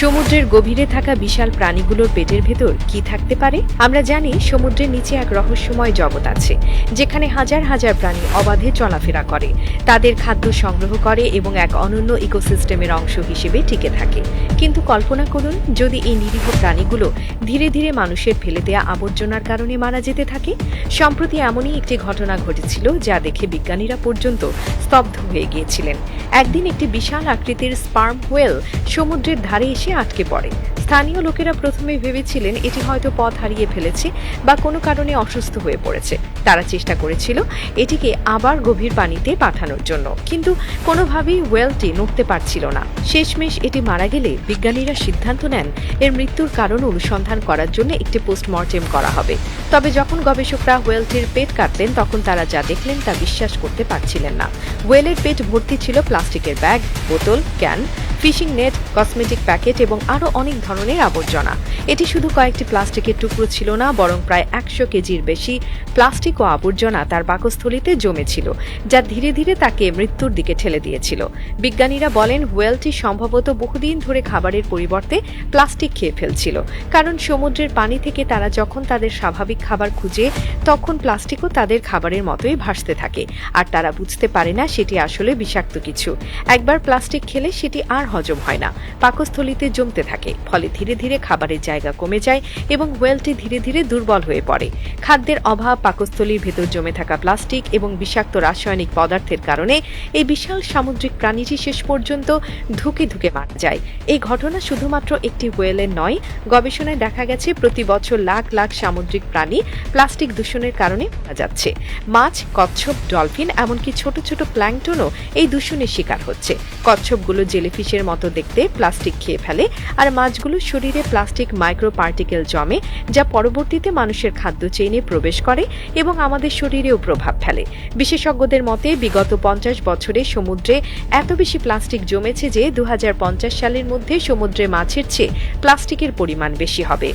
সমুদ্রের গভীরে থাকা বিশাল প্রাণীগুলোর পেটের ভেতর কি থাকতে পারে? আমরা জানি সমুদ্রের নিচে এক রহস্যময় জগৎ আছে, যেখানে হাজার হাজার প্রাণী অবাধে চলাফেরা করে। তাদের খাদ্য সংগ্রহ করে এবং এক অনন্য ইকোসিস্টেমের অংশ হিসেবে টিকে থাকে। কিন্তু কল্পনা করুন, যদি এই নিরীহ প্রাণীগুলো ধীরে ধীরে মানুষের ফেলে দেয়া আবর্জনার কারণে মারা যেতে থাকে, সম্প্রতি এমনই একটি ঘটনা ঘটেছিল যা দেখে বিজ্ঞানীরা পর্যন্ত স্তব্ধ হয়ে গিয়েছিলেন। একদিন একটি বিশাল আকৃতির স্পার্ম হোয়েল সমুদ্রের ধারে এসে আটকে পড়ে। স্থানীয় লোকেরা প্রথমে ভেবেছিলেন এটি হয়তো পথ হারিয়ে ফেলেছে বা কোনো কারণে অসুস্থ হয়ে পড়েছে। তারা চেষ্টা করেছিল এটিকে আবার গভীর পানিতে পাঠানোর জন্য। কিন্তু কোনোভাবেই ওয়েলটি নড়তে পারছিল না। শেষমেশ এটি মারা গেলে বিজ্ঞানীরা সিদ্ধান্ত নেন, এর মৃত্যুর কারণ অনুসন্ধান করার জন্য একটি পোস্টমর্টেম করা হবে। তবে যখন গবেষকরা ওয়েলটির পেট কাটলেন, তখন তারা যা দেখলেন তা বিশ্বাস করতে পারছিলেন না। ওয়েলের পেট ভর্তি ছিল প্লাস্টিকের ব্যাগ, বোতল, can, fishing net, cosmetic packet এবং আরও অনেক ধরনের আবর্জনা। এটি শুধু কয়েকটি প্লাস্টিকের টুকরো ছিল না, বরং প্রায় একশো কেজির বেশি প্লাস্টিক ও আবর্জনা তার পাকস্থলিতে জমেছিল, যা ধীরে ধীরে তাকে মৃত্যুর দিকে ঠেলে দিয়েছিল। বিজ্ঞানীরা বলেন, হোয়েলটি সম্ভবত বহুদিন ধরে খাবারের পরিবর্তে প্লাস্টিক খেয়ে ফেলছিল, কারণ সমুদ্রের পানি থেকে তারা যখন তাদের স্বাভাবিক খাবার খুঁজে, তখন প্লাস্টিকও তাদের খাবারের মতোই ভাসতে থাকে, আর তারা বুঝতে পারে না সেটি আসলে বিষাক্ত কিছু। একবার প্লাস্টিক খেলে সেটি আর হজম হয় না। পাকস্থলিতে জমতে থাকে, ফলে ধীরে ধীরে খাবারের জায়গা কমে যায় এবং ওয়েলটি ধীরে ধীরে দুর্বল হয়ে পড়ে। খাদ্যের অভাব, পাকস্থলীর ভেতর জমে থাকা প্লাস্টিক এবং বিষাক্ত রাসায়নিক পদার্থের কারণে এই বিশাল সামুদ্রিক প্রাণীটি শেষ পর্যন্ত ধুকে ধুকে মারা যায়। এই ঘটনা শুধুমাত্র একটি ওয়েলের নয়, গবেষণায় দেখা গেছে প্রতি বছর লাখ লাখ সামুদ্রিক প্রাণী প্লাস্টিক দূষণের কারণে মারা যাচ্ছে। মাছ, কচ্ছপ, ডলফিন এমনকি ছোট ছোট প্ল্যাংটনও এই দূষণের শিকার হচ্ছে। কচ্ছপগুলো জেলিফিশের মতো দেখতে প্লাস্টিক খেয়ে ফেলে। আর মাছগুলো শরীরে প্লাস্টিক মাইক্রো পার্টিকেল জমে, যা পরবর্তীতে মানুষের খাদ্য চেইনে প্রবেশ করে এবং আমাদের শরীরেও প্রভাব ফেলে। বিশেষজ্ঞদের মতে, বিগত পঞ্চাশ বছরে সমুদ্রে এত বেশি প্লাস্টিক জমেছে যে দু হাজার পঞ্চাশ সালের মধ্যে সমুদ্রে মাছের চেয়ে প্লাস্টিকের পরিমাণ বেশি হবে।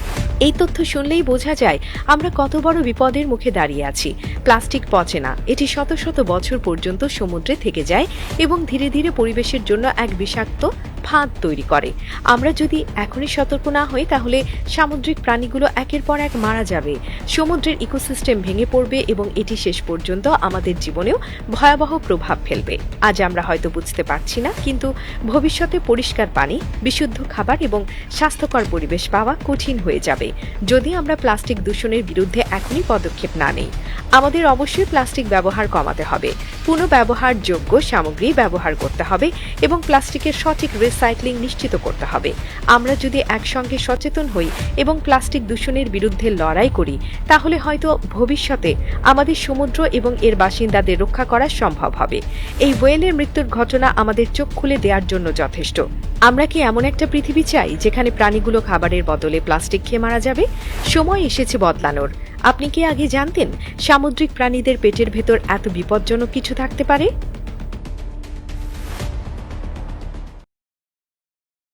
এই তথ্য শুনলেই বোঝা যায়, আমরা কত বড় বিপদের মুখে দাঁড়িয়ে আছি। প্লাস্টিক পচে না, এটি শত শত বছর পর্যন্ত সমুদ্রে থেকে যায় এবং ধীরে ধীরে পরিবেশের জন্য এক বিষাক্ত ফাঁদ তৈরি করে। আমরা যদি এখনই সতর্ক না হই, তাহলে সামুদ্রিক প্রাণীগুলো একের পর এক মারা যাবে। সমুদ্রের ইকোসিস্টেম ভেঙে পড়বে এবং এটি শেষ পর্যন্ত আমাদের জীবনেও ভয়াবহ প্রভাব ফেলবে। আজ আমরা হয়তো বুঝতে পারছি না, কিন্তু ভবিষ্যতে পরিষ্কার পানি, বিশুদ্ধ খাবার এবং স্বাস্থ্যকর পরিবেশ পাওয়া কঠিন হয়ে যাবে। যদি আমরা প্লাস্টিক দূষণের বিরুদ্ধে এখনই পদক্ষেপ না নেই আমাদের অবশ্যই প্লাস্টিক ব্যবহার কমাতে হবে। পুনঃব্যবহারযোগ্য সামগ্রী ব্যবহার করতে হবে এবং প্লাস্টিকের সঠিক রিসাইক্লিং নিশ্চিত করতে হবে। আমরা যদি একসঙ্গে সচেতন হই এবং প্লাস্টিক দূষণের বিরুদ্ধে লড়াই করি, তাহলে হয়তো ভবিষ্যতে আমাদের সমুদ্র এবং এর বাসিন্দাদের রক্ষা করা সম্ভব হবে। এই ওয়েলের মৃত্যুর ঘটনা আমাদের চোখ খুলে দেওয়ার জন্য যথেষ্ট। আমরা কি এমন একটা পৃথিবী চাই যেখানে প্রাণীগুলো খাবারের বদলে প্লাস্টিক খেয়ে মারা যাবে? সময় এসেছে বদলানোর। আপনি কি আগে জানতেন সামুদ্রিক প্রাণীদের পেটের ভেতর এত বিপজ্জনক কিছু থাকতে পারে?